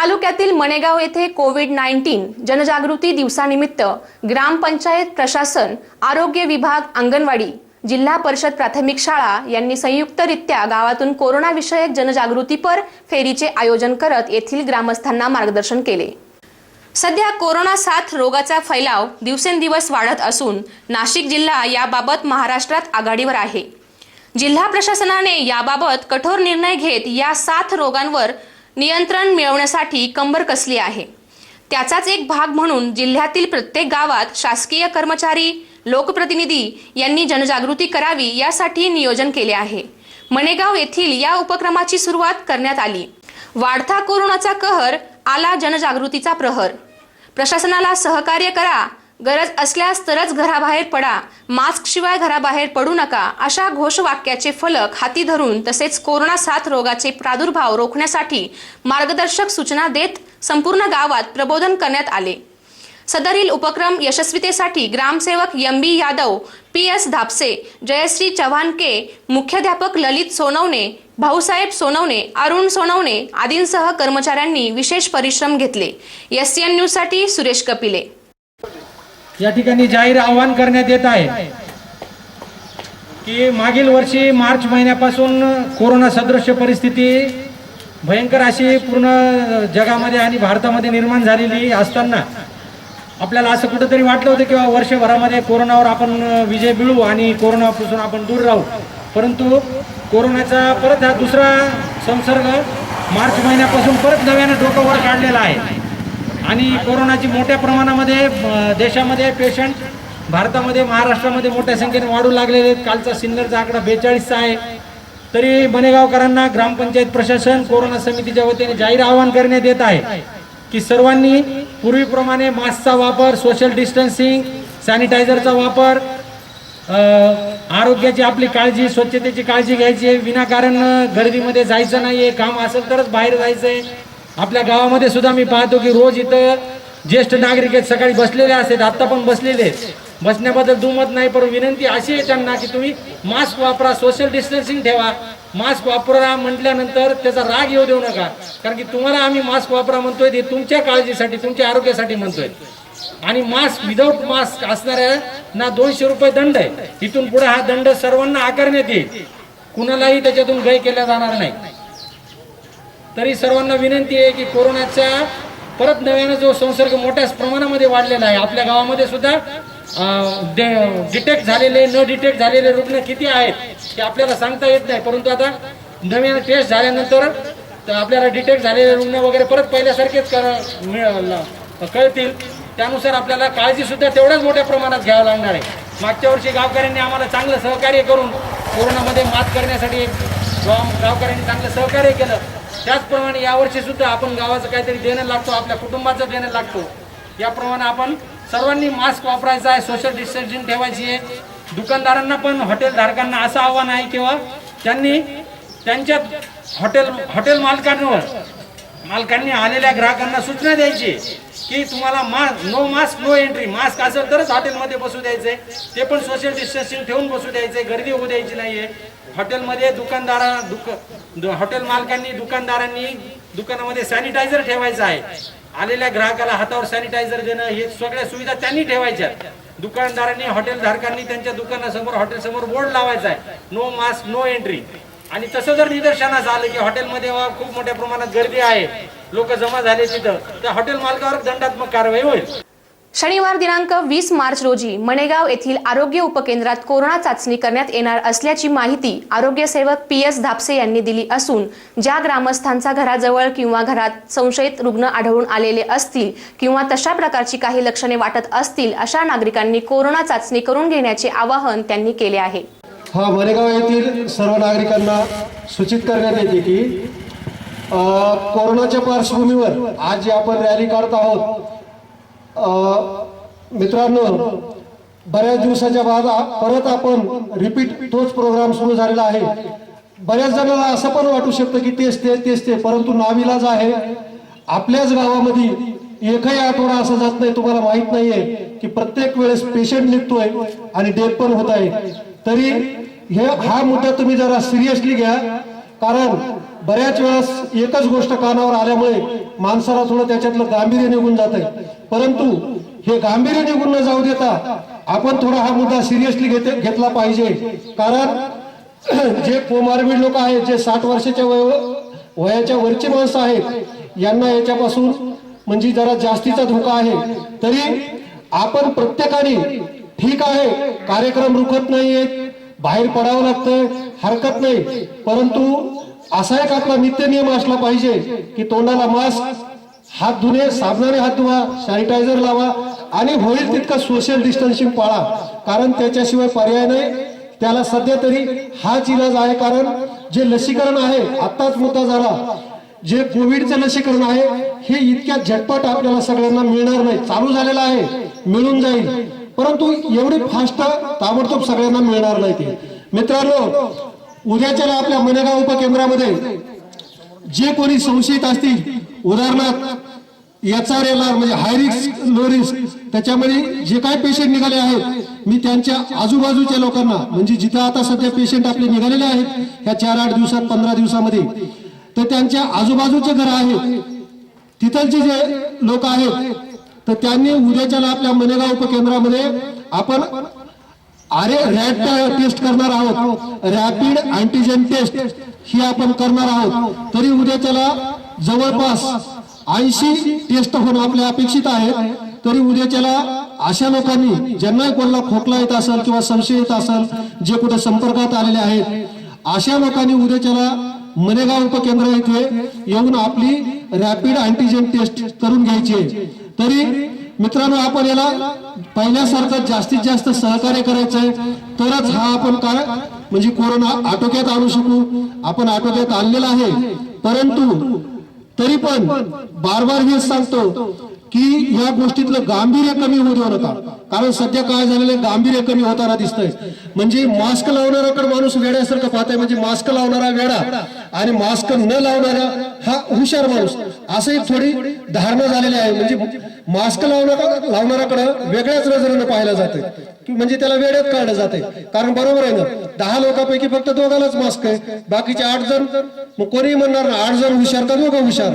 तालुक्यातील मणेगाव येथे Covid nineteen जनजागृती दिवसानिमित्त ग्रामपंचायत प्रशासन आरोग्य विभाग अंगणवाडी जिल्हा परिषद प्राथमिक शाळा यांनी संयुक्तरित्या गावातून कोरोना विषयक जनजागृतीपर फेरीचे आयोजन करत येथील ग्रामस्थांना मार्गदर्शन केले. सध्या कोरोना साथ रोगाचा फैलाव दिवसेंदिवस वाढत असून नाशिक जिल्हा याबाबत महाराष्ट्रात आघाडीवर आहे. जिल्हा प्रशासनाने याबाबत कठोर निर्णय घेत या साथ रोगांवर नियंत्रण मिळवण्यासाठी कंबर कसली आहे? त्याचाच एक भाग म्हणून जिल्ह्यातील प्रत्येक गावात शासकीय कर्मचारी लोकप्रतिनिधी यांनी जनजागृती करावी यासाठी नियोजन केले आहे. मणेगाव येथील या उपक्रमाची सुरुवात करण्यात आली. वाढता कोरोनाचा कहर आला जनजागृतीचा प्रहर. प्रशासनाला सहकार्य करा गरज असल्यास तरच घराबाहेर पडा. मास्क शिवाय घराबाहेर पडू नका. अशा घोषवाक्याचे फलक हाती धरून तसेच कोरोना साथ रोगाचे प्रादुर्भाव रोखण्यासाठी मार्गदर्शक सूचना देत संपूर्ण गावात प्रबोधन करण्यात आले. सदरील उपक्रम यशस्वीतेसाठी ग्रामसेवक M B Yadav P S Dhapse Jayashree Chavan K मुख्याध्यापक ललित सोनवणे भाऊसाहेब सोनवणे अरुण सोनवणे आदींसह कर्मचाऱ्यांनी विशेष परिश्रम घेतले. एस सी एन न्यूजसाठी सुरेश कपिले. या ठिकाणी जाहीर आवाहन करण्यात येत आहे की मागील वर्षी मार्च महिन्यापासून कोरोना सदृश्य परिस्थिती भयंकर अशी पूर्ण जगामध्ये आणि भारतामध्ये निर्माण झालेली असताना आपल्याला असं कुठंतरी वाटलं होतं किंवा वर्षभरामध्ये कोरोनावर आपण विजय मिळवू आणि कोरोनापासून आपण दूर राहू. परंतु कोरोनाचा परत हा दुसरा संसर्ग मार्च महिन्यापासून परत नव्यानं डोकं वर काढलेला आहे. आणि कोरोनाची मोठ्या प्रमाणामध्ये देशामध्ये पेशंट भारतामध्ये महाराष्ट्रामध्ये मोठ्या संख्येने वाढू लागलेले आहेत. कालचा सिन्नरचा आकडा बेचाळीसचा आहे. तरी बनेगावकरांना ग्रामपंचायत प्रशासन कोरोना समितीच्या वतीने जाहीर आवाहन करण्यात येत आहे की सर्वांनी पूर्वीप्रमाणे मास्कचा वापर सोशल डिस्टन्सिंग सॅनिटायझरचा वापर आरोग्याची आपली काळजी स्वच्छतेची काळजी घ्यायची आहे. विनाकारण गर्दीमध्ये जायचं नाही आहे काम असेल तरच बाहेर जायचं आहे आपल्या गावामध्ये सुद्धा मी पाहतो की रोज इथं ज्येष्ठ नागरिक आहेत सकाळी बसलेले असतात आत्ता पण बसलेले आहेत. बसण्याबद्दल दुमत नाही पण विनंती अशी आहे त्यांना की तुम्ही मास्क वापरा सोशल डिस्टन्सिंग ठेवा. मास्क वापरा म्हटल्यानंतर त्याचा राग येऊ देऊ नका. कारण की तुम्हाला आम्ही मास्क वापरा म्हणतोय ते तुमच्या काळजीसाठी तुमच्या आरोग्यासाठी म्हणतोय. आणि मास्क विदाऊट मास्क असणाऱ्या ना दोनशे रुपये दंड आहे. इथून पुढे हा दंड सर्वांना आकारण्यात येईल. कुणालाही त्याच्यातून गय केला जाणार नाही. तरी सर्वांना विनंती आहे की कोरोनाचा परत नव्यानं जो संसर्ग मोठ्या प्रमाणामध्ये वाढलेला आहे आपल्या गावामध्ये सुद्धा डिटेक्ट झालेले न डिटेक्ट झालेले रुग्ण किती आहेत हे आपल्याला सांगता येत नाही. परंतु आता नव्यानं टेस्ट झाल्यानंतर तर आपल्याला डिटेक्ट झालेले रुग्ण वगैरे परत पहिल्यासारखेच कर- कळतील. त्यानुसार आपल्याला काळजीसुद्धा तेवढ्याच मोठ्या प्रमाणात घ्यावं लागणार आहे. मागच्या वर्षी गावकऱ्यांनी आम्हाला चांगलं सहकार्य करून कोरोनामध्ये मात करण्यासाठी गाव गावकऱ्यांनी चांगलं सहकार्य केलं. त्याचप्रमाणे यावर्षी सुद्धा आपण गावाचं काहीतरी देणं लागतो आपल्या कुटुंबाचं देणं लागतो. याप्रमाणे आपण सर्वांनी मास्क वापरायचा आहे सोशल डिस्टन्सिंग ठेवायची आहे. दुकानदारांना पण हॉटेल धारकांना असं आव्हान आहे किंवा त्यांनी त्यांच्या हॉटेल हॉटेल मालकांवर मालकांनी आलेल्या ग्राहकांना सूचना द्यायची की तुम्हाला mask no mask no entry mask असेल तरच हॉटेलमध्ये बसू द्यायचंय ते पण सोशल डिस्टन्सिंग ठेवून बसू द्यायचंय गर्दी होऊ द्यायची नाही आहे हॉटेलमध्ये दुकानदारा दुक हॉटेल मालकांनी दुकानदारांनी दुकानामध्ये सॅनिटायझर ठेवायचं आहे. आलेल्या ग्राहकाला हातावर सॅनिटायझर देणं हे सगळ्या सुविधा त्यांनी ठेवायच्या. दुकानदारांनी हॉटेल धारकांनी त्यांच्या दुकानासमोर हॉटेलसमोर बोर्ड लावायचा आहे. नो मास्क नो एंट्री आणि तसं जर निदर्शनास आलं की हॉटेलमध्ये खूप मोठ्या प्रमाणात गर्दी आहे लोक जमा झाले तिथं तर हॉटेल मालकावर दंडात्मक कारवाई होईल. शनिवार दिनांक वीस मार्च रोजी मणेगाव येथील आरोग्य उपकेंद्रात कोरोना चाचणी करण्यात येणार असल्याची माहिती आरोग्य सेवक पी एस धापसे यांनी दिली असून ज्या ग्रामस्थांचा घराजवळ किंवा घरात संशयित रुग्ण आढळून आलेले असतील किंवा तशा प्रकारची काही लक्षणे वाटत असतील अशा नागरिकांनी कोरोना चाचणी करून घेण्याचे आवाहन त्यांनी केले आहे. हा मणेगाव येथील सर्व नागरिकांना सूचित करण्यात येते की कोरोनाच्या पार्श्वभूमीवर आज जी आपण रॅली काढत आहोत मित्रांनो बऱ्याच दिवसाच्या बाद परत आपण रिपीट तोच प्रोग्राम सुरू झालेला आहे. बऱ्याच जणांना असं पण वाटू शकतं की तेच ते तेच ते परंतु नाविलाज आहे. आपल्याच गावामध्ये एकही आठवडा असं जात नाही तुम्हाला माहीत नाहीये की प्रत्येक वेळेस पेशंट निघतोय आणि डेथ पण होत आहे. तरी हे हा मुद्दा तुम्ही जरा सिरियसली घ्या. कारण बऱ्याच वेळेस एकच गोष्ट कानावर आल्यामुळे माणसाला थोडं त्याच्यातलं गांभीर्य निघून जात आहे परंतु हे गांभीर्य निघून न जाऊ देता आपण थोडा हा मुद्दा सिरियसली घेतला पाहिजे. कारण जे कोमार्बिड लोक आहेत जे साठ वर्षाच्या वय वयाच्या वरची माणसं आहेत यांना याच्यापासून म्हणजे जरा जास्तीचा धोका आहे. तरी आपण प्रत्येकाने ठीक आहे कार्यक्रम रुखत नाहीयेत बाहेर पडावं लागतंय हरकत नाही. परंतु असा एक आपला नित्य नियम असला पाहिजे की तोंडाला मास्क हात धुणे साबणाने हात धुवा सॅनिटायझर लावा आणि होईल तितका सोशल डिस्टन्सिंग पाळा. कारण त्याच्याशिवाय पर्याय नाही. त्याला सध्या तरी हाच इलाज आहे. कारण जे लसीकरण आहे आत्ताच मुद्दा झाला. जे कोविडचं लसीकरण आहे हे इतक्या झटपट आपल्याला सगळ्यांना मिळणार नाही. चालू झालेलं आहे मिळून जाईल. परंतु एवढी फास्ट ताबडतोब सगळ्यांना मिळणार नाही ते. मित्रांनो उद्याच्याला आपल्या मनेगाव उपकेंद्रामध्ये जे कोणी संशयित असतील उदाहरणार्थ एच आर एल आर म्हणजे हाय रिस्क लो रिस्क त्याच्यामध्ये जे काय पेशंट निघाले आहेत मी त्यांच्या आजूबाजूच्या लोकांना म्हणजे जिथं आता सध्या पेशंट आपले निघालेले आहेत ह्या चार आठ दिवसात पंधरा दिवसामध्ये तर त्यांच्या आजूबाजूचे घर आहेत तिथलचे जे लोक आहेत तर त्यांनी उद्याच्याला आपल्या मनेगाव उपकेंद्रामध्ये आपण अरे रॅट टेस्ट करणार आहोत? रॅपिड अँटीजेन टेस्ट ही आपण करणार आहोत. तरी उद्याच्याला जवळपास ऐंशी टेस्ट होणं आपल्या अपेक्षित आहे तरी उद्याच्याला अशा लोकांनी ज्यांना कोणाला खोकला येत असेल किंवा संशय येत असेल जे कुठे संपर्कात आलेले आहेत अशा लोकांनी उद्याच्याला मनेगाव उपकेंद्र येथे येऊन आपली रॅपिड अँटीजेन टेस्ट करून घ्यायची आहे. तरी मित्रांनो आपण याला पहिल्यासारखं जास्तीत जास्त सहकार्य करायचं आहे तरच हा आपण काय म्हणजे कोरोना आटोक्यात आणू शकू. आपण आटोक्यात आणलेला आहे. परंतु तरी पण बार बार हेच सांगतो की या गोष्टीतलं गांभीर्य कमी होऊ देऊ नका. कारण सध्या काय झालेलं गांभीर्य कमी होताना दिसतंय. म्हणजे मास्क लावणाराकडे माणूस वेड्यासारखं पाहताय म्हणजे मास्क लावणारा वेडा आणि मास्क न लावणारा हा हुशार माणूस. असं एक थोडी धारणा झालेली आहे. म्हणजे मास्क लावणारा लावणाराकडं वेगळ्याच नजरेनं पाहिलं जाते म्हणजे त्याला वेड्यात काढलं जाते कारण बरोबर आहे ना दहा लोकांपैकी फक्त दोघांनाच मास्क आहे. बाकीचे आठ जण मग कोणी म्हणणार ना आठ जण हुशार का दोघं हुशार.